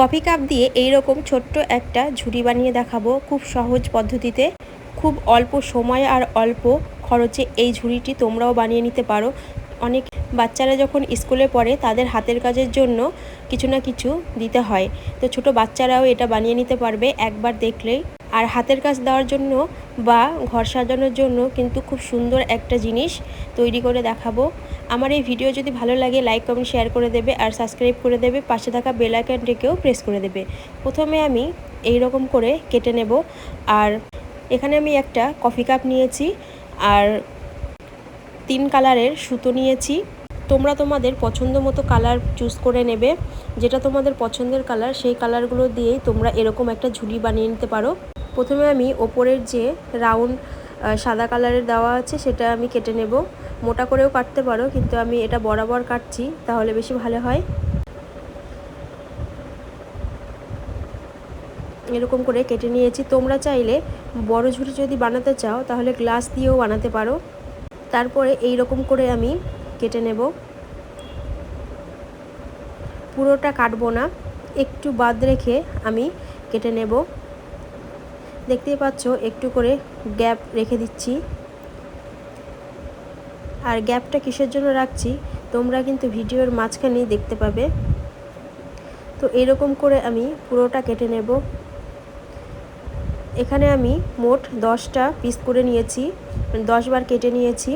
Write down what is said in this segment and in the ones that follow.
Coffee cup দিয়ে এই রকম ছোট্ট একটা ঝুড়ি বানিয়ে দেখাবো খুব সহজ পদ্ধতিতে। খুব অল্প সময় আর অল্প খরচে এই ঝুড়িটি তোমরাও বানিয়ে নিতে পারো। অনেক বাচ্চারা যখন স্কুলে পড়ে, তাদের হাতের কাজের জন্য কিছু না কিছু দিতে হয়। তো ছোট বাচ্চারাও এটা বানিয়ে নিতে পারবে। একবার দেখলেই আর হাতের কাজ দেওয়ার জন্য বা ঘর সাজানোর জন্য কিন্তু খুব সুন্দর একটা জিনিস তৈরি করে দেখাবো। আমার এই ভিডিও যদি ভালো লাগে লাইক কমেন্ট শেয়ার করে দেবে আর সাবস্ক্রাইব করে দেবে, পাশে থাকা বেল আইকনটিকেও প্রেস করে দেবে। প্রথমে আমি এই রকম করে কেটে নেব আর এখানে আমি একটা কফি কাপ নিয়েছি আর তিন কালারের সুতো নিয়েছি। তোমরা তোমাদের পছন্দ মতো কালার চুজ করে নেবে। যেটা তোমাদের পছন্দের কালার সেই কালারগুলো দিয়েই তোমরা এরকম একটা ঝুলি বানিয়ে নিতে পারো। প্রথমে আমি ওপরের যে রাউন্ড সাদা কালারের দেওয়া আছে সেটা আমি কেটে নেব। মোটা করেও কাটতে পারো, কিন্তু আমি এটা বরাবর কাটছি, তাহলে বেশি ভালো হয়। এরকম করে কেটে নিয়েছি। তোমরা চাইলে বড় ঝুড়ি যদি বানাতে চাও, তাহলে গ্লাস দিয়েও বানাতে পারো। তারপরে এই রকম করে আমি কেটে নেব। পুরোটা কাটবো না, একটু বাদ রেখে আমি কেটে নেব। দেখতেই পাচ্ছ, একটু করে গ্যাপ রেখে দিচ্ছি। আর গ্যাপটা কিসের জন্য রাখছি, তোমরা কিন্তু ভিডিওর মাঝখানে দেখতে পাবে। তো এরকম করে আমি পুরোটা কেটে নেব। এখানে আমি মোট দশটা পিস করে নিয়েছি দশ বার কেটে নিয়েছি।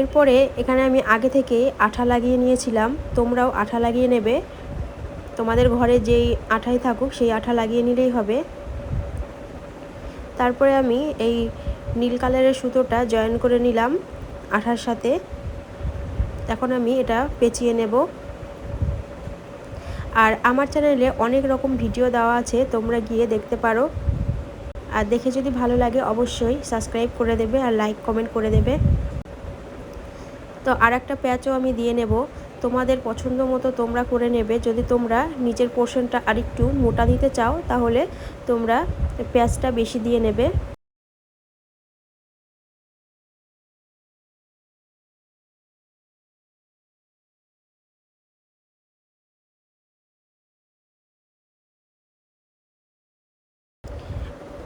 এরপরে এখানে আমি আগে থেকে আঠা লাগিয়ে নিয়েছিলাম, তোমরাও আঠা লাগিয়ে নেবে। তোমাদের ঘরে যেই আঠাই থাকুক, সেই আঠা লাগিয়ে নিলেই হবে। তারপরে আমি এই নীল কালারের সুতোটা জয়েন করে নিলাম আঠার সাথে। এখন আমি এটা পেঁচিয়ে নেব। আর আমার চ্যানেলে অনেক রকম ভিডিও দেওয়া আছে, তোমরা গিয়ে দেখতে পারো। আর দেখে যদি ভালো লাগে, অবশ্যই সাবস্ক্রাইব করে দেবে আর লাইক, কমেন্ট করে দেবে। তো আর একটা প্যাচও আমি দিয়ে নেব। তোমাদের পছন্দ মতো তোমরা করে নেবে। যদি তোমরা নিজের পোর্শনটা আরেকটু মোটা দিতে চাও, তাহলে তোমরা পেঁয়াজটা বেশি দিয়ে নেবে।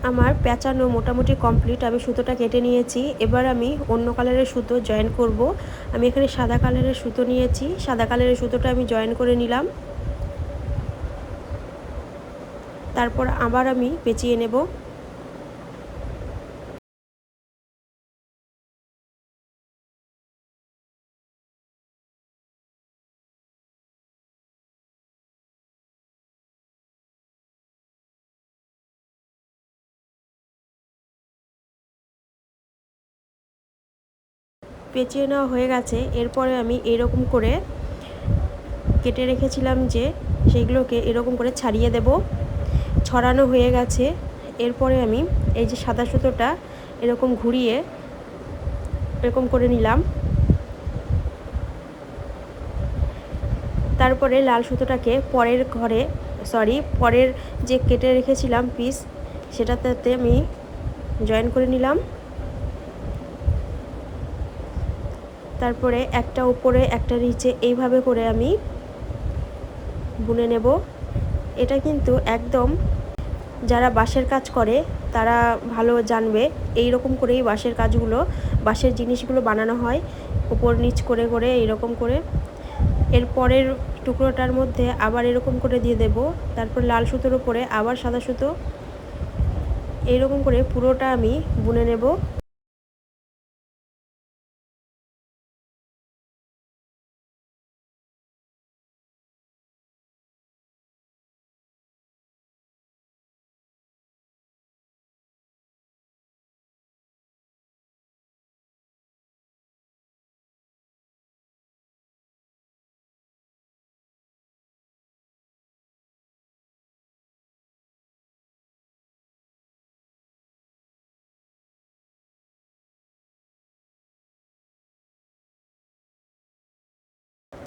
আমার প্যাঁচানো মোটামুটি কমপ্লিট আমি সুতোটা কেটে নিয়েছি। এবার আমি অন্য কালারের সুতো জয়েন করব। আমি এখানে সাদা কালারের সুতো নিয়েছি। সাদা কালারের সুতোটা আমি জয়েন করে নিলাম। তারপর আবার আমি পেঁচিয়ে নেব। পেঁচিয়ে নেওয়া হয়ে গেছে। এরপরে আমি এরকম করে কেটে রেখেছিলাম যে সেইগুলোকে এরকম করে ছাড়িয়ে দেব। ছড়ানো হয়ে গেছে। এরপরে আমি এই যে সাদা সুতোটা এরকম ঘুরিয়ে এরকম করে নিলাম। তারপরে লাল সুতোটাকে পরের ঘরে সরি পরের যে কেটে রেখেছিলাম পিস সেটাতে আমি জয়েন করে নিলাম। তারপরে একটা উপরে, একটা নিচে এইভাবে করে আমি বুনে নেব। এটা কিন্তু একদম যারা বাঁশের কাজ করে, তারা ভালো জানবে। এই রকম করেই বাঁশের কাজগুলো, বাঁশের জিনিসগুলো বানানো হয়, উপর নিচ করে করে, এইরকম করে। এর পরের টুকরোটার মধ্যে আবার এরকম করে দিয়ে দেব। তারপর লাল সুতোর উপরে আবার সাদা সুতো। এইরকম করে পুরোটা আমি বুনে নেব।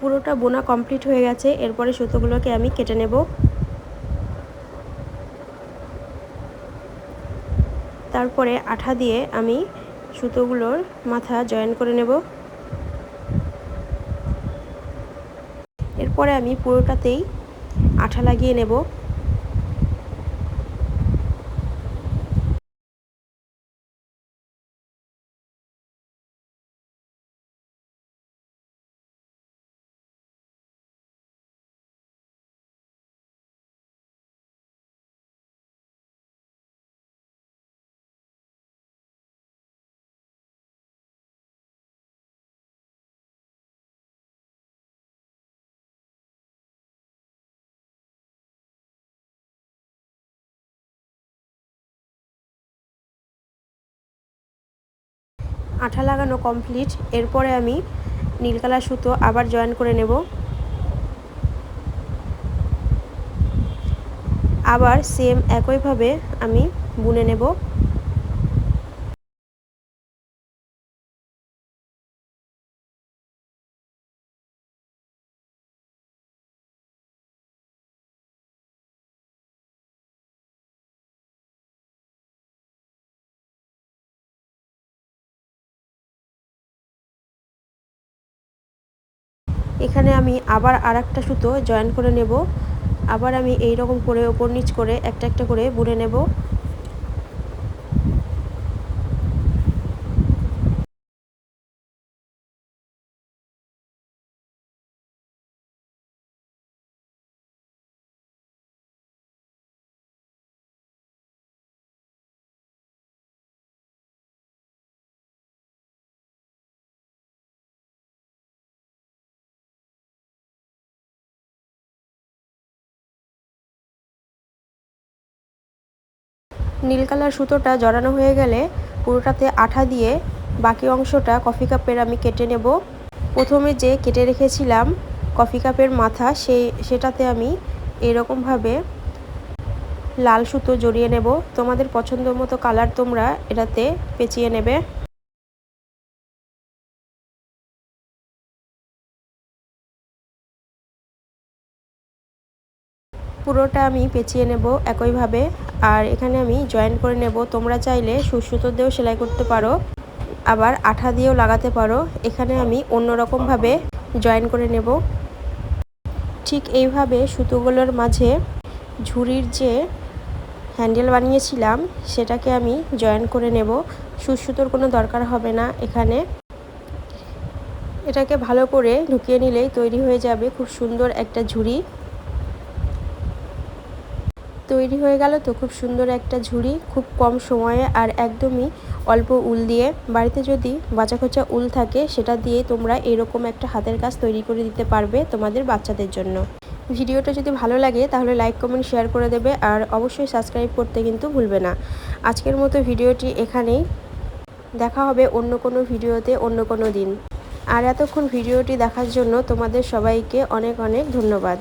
পুরোটা বোনা কমপ্লিট হয়ে গেছে, এরপরে সুতোগুলোকে আমি কেটে নেব। তারপরে আঠা দিয়ে আমি সুতোগুলোর মাথা জয়েন করে নেব। এরপরে আমি পুরোটাতেই আঠা লাগিয়ে নেব। আঠা লাগানো কমপ্লিট এরপরে আমি নীল কালার সুতো আবার জয়েন করে নেব। আবার সেম একইভাবে আমি বুনে নেব। এখানে আমি আবার আর একটা সুতো জয়েন করে নেব। আবার আমি এই রকম করে ওপর নিচ করে একটা একটা করে বুনে নেব। নীল কালার সুতোটা জড়ানো হয়ে গেলে পুরোটাতে আঠা দিয়ে বাকি অংশটা কফি কাপের আমি কেটে নেব। প্রথমে যে কেটে রেখেছিলাম কফি কাপের মাথা সেই সেটাতে আমি এরকমভাবে লাল সুতো জড়িয়ে নেব। তোমাদের পছন্দ মতো কালার তোমরা এটাতে পেঁচিয়ে নেবে। পুরোটা আমি পেঁচিয়ে নেব একইভাবে। আর এখানে আমি জয়েন করে নেব। তোমরা চাইলে সুসুতো দিয়েও সেলাই করতে পারো। আবার আঠা দিয়েও লাগাতে পারো। এখানে আমি অন্যরকমভাবে জয়েন করে নেব। ঠিক এইভাবে সুতোগুলোর মাঝে ঝুড়ির যে হ্যান্ডেল বানিয়েছিলাম, সেটাকে আমি জয়েন করে নেব। সুসুতোর কোনো দরকার হবে না এখানে। এটাকে ভালো করে ঢুকিয়ে নিলেই তৈরি হয়ে যাবে খুব সুন্দর একটা ঝুড়ি। তৈরি হয়ে গেল তো খুব সুন্দর একটা ঝুড়ি, খুব কম সময়ে আর একদমই অল্প উল দিয়ে। বাড়িতে যদি বাঁচা খোঁচা উল থাকে, সেটা দিয়ে তোমরা এরকম একটা হাতের কাজ তৈরি করে দিতে পারবে তোমাদের বাচ্চাদের জন্য। ভিডিওটা যদি ভালো লাগে, তাহলে লাইক, কমেন্ট, শেয়ার করে দেবে আর অবশ্যই সাবস্ক্রাইব করতে কিন্তু ভুলবে না। আজকের মতো ভিডিওটি এখানেই। দেখা হবে অন্য কোনো ভিডিওতে অন্য কোনো দিন। আর এতক্ষণ ভিডিওটি দেখার জন্য তোমাদের সবাইকে অনেক অনেক ধন্যবাদ।